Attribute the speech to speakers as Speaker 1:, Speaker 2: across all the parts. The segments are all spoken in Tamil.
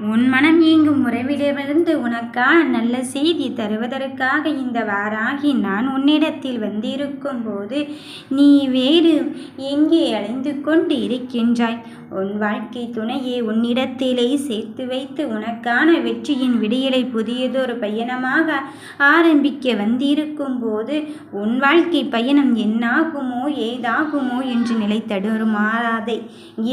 Speaker 1: உன் மனம் இயங்கும் உறவிலிருந்து உனக்கான நல்ல செய்தி தருவதற்காக இந்த வாராகி நான் உன்னிடத்தில் வந்திருக்கும் போது நீ வேறு எங்கே அலைந்து கொண்டு இருக்கின்றாய்? உன் வாழ்க்கை துணையை உன்னிடத்திலே சேர்த்து வைத்து உனக்கான வெற்றியின் விடியலை புதியதொரு பயணமாக ஆரம்பிக்க வந்திருக்கும் போது உன் வாழ்க்கை பயணம் என்னாகுமோ ஏதாகுமோ என்று நிலை தடுமாறாதே.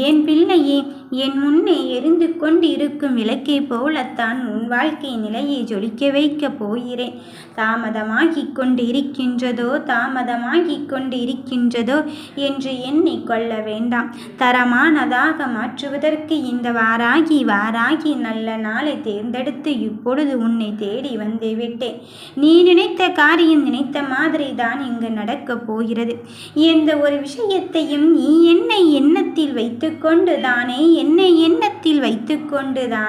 Speaker 1: என் பிள்ளையே என் முன்னே எரிந்து கொண்டு இருக்கும் விளக்கை போலத்தான் உன் வாழ்க்கை நிலையை ஜொலிக்க வைக்கப் போகிறேன். தாமதமாகிக் கொண்டு இருக்கின்றதோ தாமதமாகிக் கொண்டு இருக்கின்றதோ என்று எண்ணிக் கொள்ள வேண்டாம். தரமானதாக மாற்றுவதற்கு இந்த வாராகி வாராகி நல்ல நாளை தேர்ந்தெடுத்து இப்பொழுது உன்னை தேடி வந்து விட்டேன். நீ நினைத்த காரியம் நினைத்த மாதிரி தான் இங்கு நடக்கப் போகிறது. எந்த ஒரு விஷயத்தையும் நீ என்னை எண்ணத்தில் வைத்துக்கொண்டு தானே என்னை எண்ணத்தில் வைத்துக்கொண்டு தான்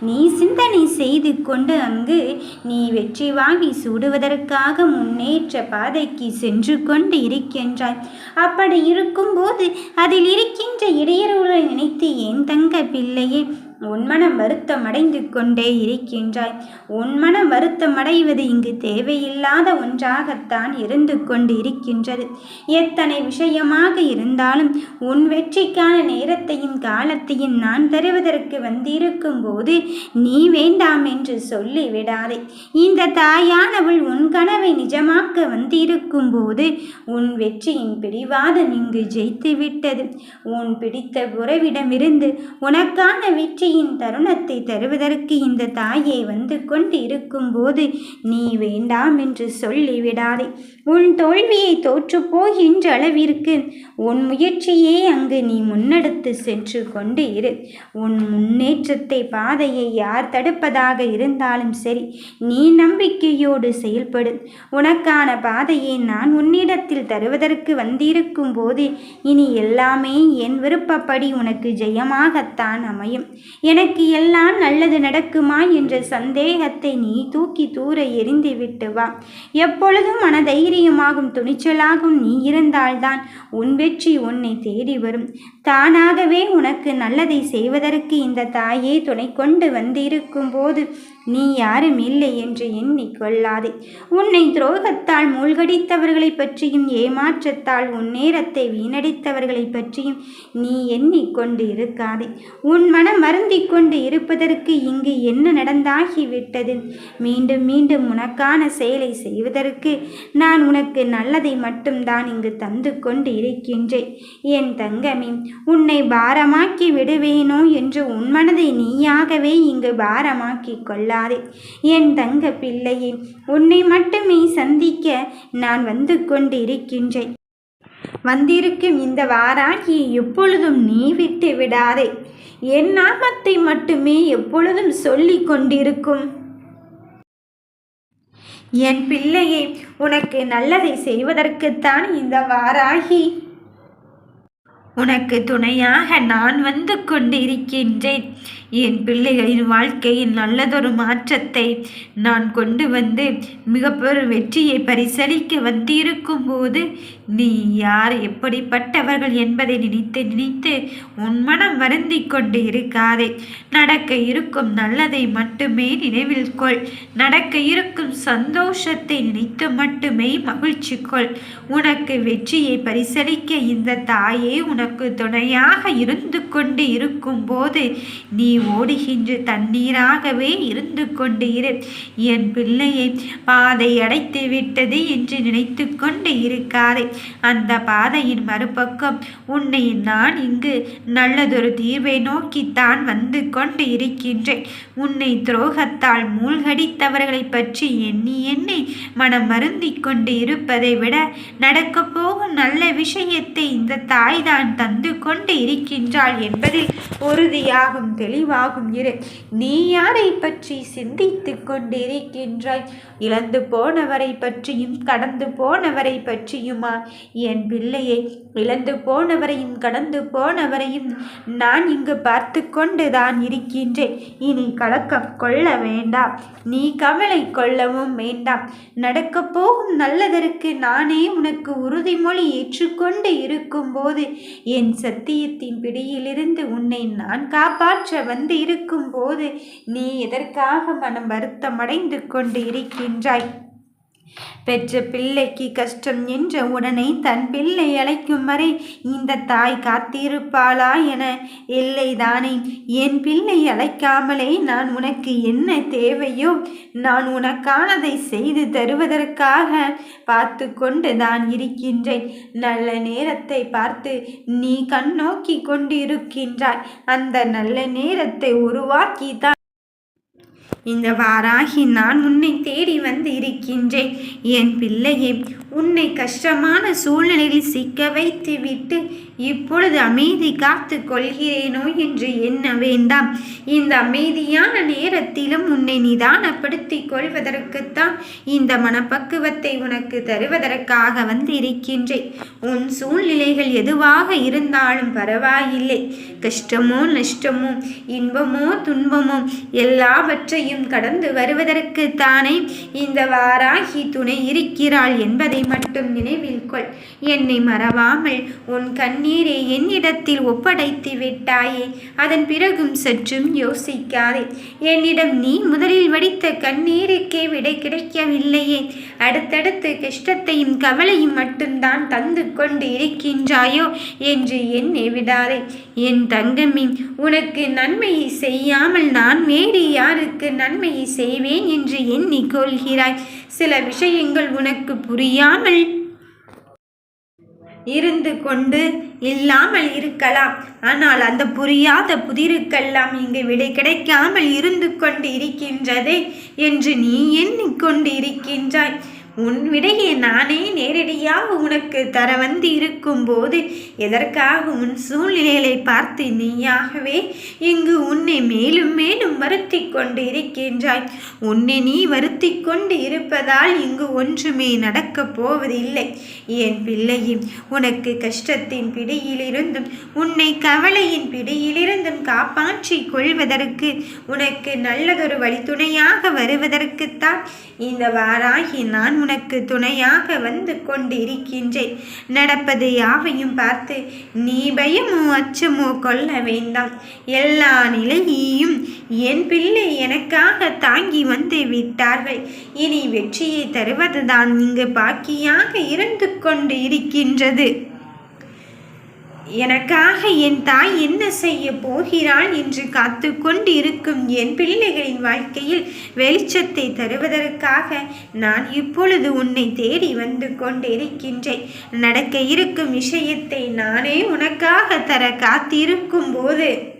Speaker 1: நீ சிந்தனை செய்து கொண்டு அங்கு நீ வெற்றி வாங்கி சூடுவதற்காக முன்னேற்ற பாதைக்கு சென்று கொண்டு இருக்கின்றாய். அப்படி இருக்கும்போது அதில் இருக்கின்ற இடையூறுகளை நினைத்து ஏன் தங்க பிள்ளையே உன் மனம் வருத்தம் அடைந்து கொண்டே இருக்கின்றாய். உன் மனம் வருத்தம் அடைவது இங்கு தேவையில்லாத ஒன்றாகத்தான் இருந்து கொண்டு இருக்கின்றது எத்தனை விஷயமாக இருந்தாலும் உன் வெற்றிக்கான நேரத்தையும் காலத்தையும் நான் தருவதற்கு வந்திருக்கும் போது நீ வேண்டாம் என்று சொல்லி விடாதே இந்த தாயானவள் உன் கனவை நிஜமாக்க வந்திருக்கும் போது உன் வெற்றியின் பிடிவாதம் இங்கு ஜெயித்து விட்டது உன் பிடித்த உறவிடமிருந்து உனக்கான வெற்றி வெற்றியின் தருணத்தை தருவதற்கு இந்த தாயை வந்து கொண்டு இருக்கும்போது நீ வேண்டாம் என்று சொல்லிவிடாதே. உன் தோல்வியை தோற்று போகின்ற அளவிற்கு உன் முயற்சியே அங்கு நீ முன்னெடுத்து சென்று கொண்டு இரு. உன் முன்னேற்றத்தை பாதையை யார் தடுப்பதாக இருந்தாலும் சரி நீ நம்பிக்கையோடு செயல்படு. உனக்கான பாதையை நான் உன்னிடத்தில் தருவதற்கு வந்திருக்கும் போது இனி எல்லாமே என் விருப்பப்படி உனக்கு ஜெயமாகத்தான் அமையும். எனக்கு எல்லாம் நல்லது நடக்குமா என்ற சந்தேகத்தை நீ தூக்கி தூர எரிந்து விட்டு வா. எப்பொழுதும் மனதைரியமாகும் துணிச்சலாகும் நீ இருந்தால்தான் உன் வெற்றி உன்னை தேடி வரும். தானாகவே உனக்கு நல்லதை செய்வதற்கு இந்த தாயே துணை கொண்டு வந்திருக்கும் போது நீ யாரும் இல்லை என்று எண்ணிக்கொள்ளாதே உன்னை துரோகத்தால் மூழ்கடித்தவர்களை பற்றியும் ஏமாற்றத்தால் உன் நேரத்தை வீணடித்தவர்களை பற்றியும் நீ எண்ணிக்கொண்டு இருக்காதே. உன் மனம் வருந்தி கொண்டு இருப்பதற்கு இங்கு என்ன நடந்தாகிவிட்டது? மீண்டும் மீண்டும் உனக்கான செயலை செய்வதற்கு நான் உனக்கு நல்லதை மட்டும்தான் இங்கு தந்து கொண்டு இருக்கின்றேன். என் தங்கமே உன்னை பாரமாக்கி விடுவேனோ என்று உன் மனதை நீயாகவே இங்கு பாரமாக்கி கொள்ள கொள்ளாதே என் தங்க பிள்ளையே உன்னை மட்டுமே சந்திக்க நான் வந்து கொண்டிருக்கின்றேன். வந்திருக்கும் இந்த வாராகியை எப்பொழுதும் நீ விட்டு விடாதே. என் நாமத்தை மட்டுமே எப்பொழுதும் சொல்லி கொண்டிருக்கும். என் பிள்ளையே உனக்கு நல்லதை செய்வதற்குத்தான் இந்த வாராகி உனக்கு துணையாக நான் வந்து கொண்டிருக்கின்றேன். என் பிள்ளைகளின் வாழ்க்கையில் நல்லதொரு மாற்றத்தை நான் கொண்டு வந்து மிக பெரும் வெற்றியை பரிசளிக்க வந்திருக்கும் போது நீ யார்? எப்படிப்பட்டவர்கள் என்பதை நினைத்து நினைத்து உன் மனம் வருந்தி கொண்டு இருக்காதே. நடக்க இருக்கும் நல்லதை மட்டுமே நினைவில் கொள். நடக்க இருக்கும் சந்தோஷத்தை நினைத்து மட்டுமே மகிழ்ச்சி கொள். உனக்கு வெற்றியை பரிசளிக்க இந்த தாயே உனக்கு துணையாக இருந்து கொண்டு இருக்கும் போது நீ ஓடுகின்ற தண்ணீராகவே இருந்து கொண்டு இரு என் பிள்ளையை பாதை அடைத்து விட்டது என்று நினைத்து கொண்டு இருக்காதே. அந்த பாதையின் மறுபக்கம் உன்னை நான் இங்கு நல்லதொரு தீர்வை நோக்கித்தான் வந்து கொண்டு இருக்கின்றேன். உன்னை துரோகத்தால் மூழ்கடித்தவர்களை பற்றி எண்ணி எண்ணி மனம் மருந்திக் கொண்டு இருப்பதை விட நடக்கப் போகும் நல்ல விஷயத்தை இந்த தாய்தான் தந்து கொண்டு இருக்கின்றாள் என்பதில் உறுதியாகும் தெளிவாகும் இரு. நீ யாரை பற்றி சிந்தித்து கொண்டிருக்கின்றாய்? இழந்து போனவரை பற்றியும் கடந்து போனவரை பற்றியுமா? என் பிள்ளையை இழந்து போனவரையும் கடந்து போனவரையும் நான் இங்கு பார்த்து கொண்டுதான் இருக்கின்றேன். இனி கலக்கம் கொள்ள வேண்டாம். நீ கவலை கொள்ளவும் வேண்டாம். நடக்கப் போகும் நல்லதற்கு நானே உனக்கு உறுதிமொழி ஏற்றுக்கொண்டு இருக்கும்போது என் சத்தியத்தின் பிடியிலிருந்து உன்னை நான் காப்பாற்ற வந்து இருக்கும் போது நீ எதற்காக மனம் வருத்தமடைந்து கொண்டு இருக்கின்றாய்? பெற்ற பிள்ளைக்கு கஷ்டம் என்ற உடனே தன் பிள்ளை அழைக்கும் வரை இந்த தாய் காத்திருப்பாளா என இல்லைதானே? என் பிள்ளை அழைக்காமலே நான் உனக்கு என்ன தேவையோ? நான் உனக்கானதை செய்து தருவதற்காக பார்த்து கொண்டு தான் இருக்கின்றேன். நல்ல நேரத்தை பார்த்து நீ கண்ணோக்கி கொண்டிருக்கின்றாய். அந்த நல்ல நேரத்தை உருவாக்கி தான் இந்த வாராகி நான் உன்னை தேடி வந்து இருக்கின்றேன் என் பிள்ளையே உன்னை கஷ்டமான சூழ்நிலையில் சிக்க வைத்து விட்டு இப்பொழுது அமைதி காத்து கொள்கிறேனோ என்று எண்ண வேண்டாம். இந்த அமைதியான நேரத்திலும் உன்னை நிதானப்படுத்திக் கொள்வதற்குத்தான் இந்த மனப்பக்குவத்தை உனக்கு தருவதற்காக வந்து இருக்கின்றேன் உன் சூழ்நிலைகள் எதுவாக இருந்தாலும் பரவாயில்லை. கஷ்டமோ நஷ்டமோ இன்பமோ துன்பமோ எல்லாவற்றையும் கடந்து வருவதற்கு தானே இந்த வாராகி துணை இருக்கிறாள் என்பதை மட்டும் நினைவில் கொள். என்னை மறவாமல் உன் கண்ணீரை என்னிடத்தில் ஒப்படைத்து விட்டாயே அதன் பிறகும் சற்றும் யோசிக்காதே. என்னிடம் நீ முதலில் வடித்த கண்ணீருக்கே விடை கிடைக்கவில்லையே. அடுத்தடுத்து கஷ்டத்தையும் கவலையும் மட்டும்தான் தந்து கொண்டு இருக்கின்றாயோ என்று என்னை விடாதே. என் தங்கமின் உனக்கு நன்மையை செய்யாமல் நான் வேறு யாருக்கு நன்மையை செய்வேன் என்று எண்ணிக்கொள்கிறாய் சில விஷயங்கள் உனக்கு புரியாமல் இருந்து கொண்டு இல்லாமல் இருக்கலாம். ஆனால் அந்த புரியாத புதிருக்கெல்லாம் இங்கு விடை கிடைக்காமல் இருந்து கொண்டு இருக்கின்றதே என்று நீ எண்ணிக்கொண்டு இருக்கின்றாய். உன் விடையை நானே நேரடியாக உனக்கு தர வந்து இருக்கும்போது எதற்காக உன் சூழ்நிலைகளை பார்த்து நீயாகவே இங்கு உன்னை மேலும் மேலும் வருத்தி கொண்டு இருக்கின்றாய். உன்னை நீ வருத்தி கொண்டு இருப்பதால் இங்கு ஒன்றுமே நடக்கப் போவதில்லை. என் பிள்ளையும் உனக்கு கஷ்டத்தின் பிடியிலிருந்தும் உன்னை கவலையின் பிடியிலிருந்தும் காப்பாற்றிக் கொள்வதற்கு உனக்கு நல்லதொரு வழித்துணையாக வருவதற்குத்தான் இந்த வாராகி நான் உனக்கு துணையாக வந்து கொண்டிருக்கின்றேன். நடப்பது யாவையும் பார்த்து நீ பயமோ அச்சமோ கொள்ள வேண்டாம். எல்லா நிலையையும் என் பிள்ளை எனக்காக தாங்கி வந்து விட்டார்கள். இனி வெற்றியை தருவதுதான் இங்கு பாக்கியாக இருந்து கொண்டு இருக்கின்றது எனக்காக என் தாய் என்ன செய்ய போகிறாள் என்று காத்து கொண்டு இருக்கும் என் பிள்ளைகளின் வாழ்க்கையில் வெளிச்சத்தை தருவதற்காக நான் இப்பொழுது உன்னை தேடி வந்து கொண்டிருக்கின்றேன். நடக்க இருக்கும் விஷயத்தை நானே உனக்காக தர காத்திருக்கும் போது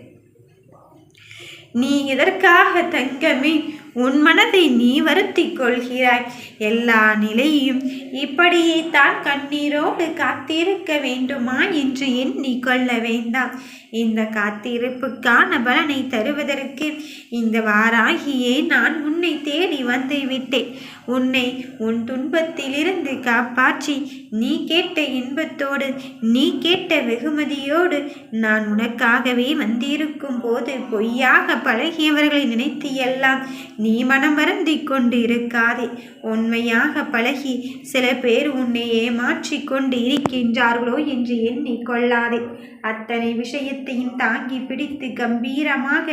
Speaker 1: நீ எதற்காக தங்கமே உன் மனதை நீ வருத்தி கொள்கிறாய். எல்லா நிலையும் இப்படியே தான் கண்ணீரோடு காத்திருக்க வேண்டுமா என்று எண்ணி கொள்ள வேண்டாம். இந்த காத்திருப்புக்கான பலனை தருவதற்கு இந்த வாராகியே நான் உன்னை தேடி வந்து விட்டேன் உன்னை உன் துன்பத்திலிருந்து காப்பாற்றி நீ கேட்ட இன்பத்தோடு நீ கேட்ட வெகுமதியோடு நான் உனக்காகவே வந்திருக்கும் போது பொய்யாக பழகியவர்களை நினைத்து எல்லாம் நீ மனம் வருந்தி கொண்டு இருக்காதே உண்மையாக பழகி சில பேர் உன்னை ஏமாற்றி கொண்டு இருக்கின்றார்களோ என்று எண்ணிக்கொள்ளாதே அத்தனை விஷயத்தை இதயத்தையும் தாங்கி பிடித்து கம்பீரமாக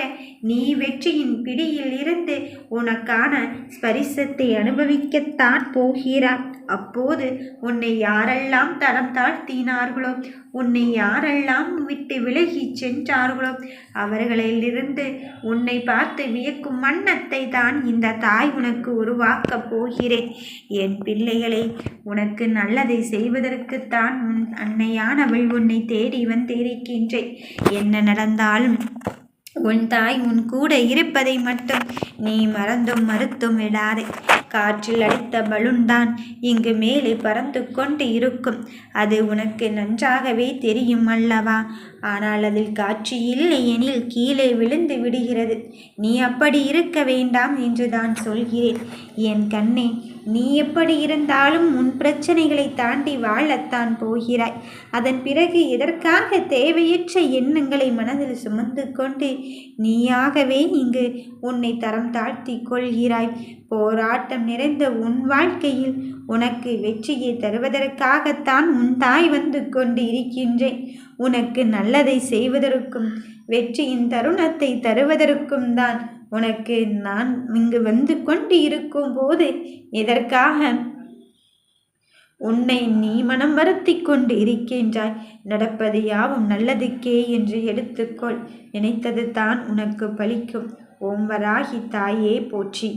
Speaker 1: நீ வெற்றியின் பிடியில் இருந்து உனக்கான ஸ்பரிசத்தை அனுபவிக்கத்தான் போகிறார். அப்போது உன்னை யாரெல்லாம் தடம் தாழ்த்தினார்களோ உன்னை யாரெல்லாம் விட்டு விலகி சென்றார்களோ அவர்களிலிருந்து உன்னை பார்த்து வியக்கும் வண்ணத்தை தான் இந்த தாய் உனக்கு உருவாக்கப் போகிறேன். என் பிள்ளைகளை உனக்கு நல்லதை செய்வதற்குத்தான் உன் அன்னையானவள் உன்னை தேடி வந்திருக்கின்றேன். என்ன நடந்தாலும் உன் தாய் உன் கூட இருப்பதை மட்டும் நீ மறந்தும் மறுத்தும் விடாதே. காற்றில் அடித்த பலூன் தான் இங்கு மேலே பறந்து கொண்டு இருக்கும். அது உனக்கு நன்றாகவே தெரியும் அல்லவா? ஆனால் அதில் காற்று இல்லை எனில் கீழே விழுந்து விடுகிறது. நீ அப்படி இருக்க வேண்டாம் என்று தான் சொல்கிறேன். என் கண்ணே நீ எப்படி இருந்தாலும் உன் பிரச்சனைகளை தாண்டி வாழத்தான் போகிறாய். அதன் பிறகு எதற்காக தேவையற்ற எண்ணங்களை மனதில் சுமந்து கொண்டு நீயாகவே இங்கு உன்னை தரம் தாழ்த்தி கொள்கிறாய். போராட்டம் நிறைந்த உன் வாழ்க்கையில் உனக்கு வெற்றியை தருவதற்காகத்தான் உன் தாய் வந்து கொண்டு இருக்கின்றேன் உனக்கு நல்லதை செய்வதற்கும் வெற்றியின் தருணத்தை தருவதற்கும் தான் உனக்கு நான் இங்கு வந்து கொண்டு இருக்கும் போது எதற்காக? உன்னை நீ மனம் வருத்தி கொண்டு இருக்கின்றாய். நடப்பது யாவும் நல்லதுக்கே என்று எடுத்துக்கொள். நினைத்தது தான் உனக்கு பலிக்கும். ஓம்பராகி தாயே போற்றி.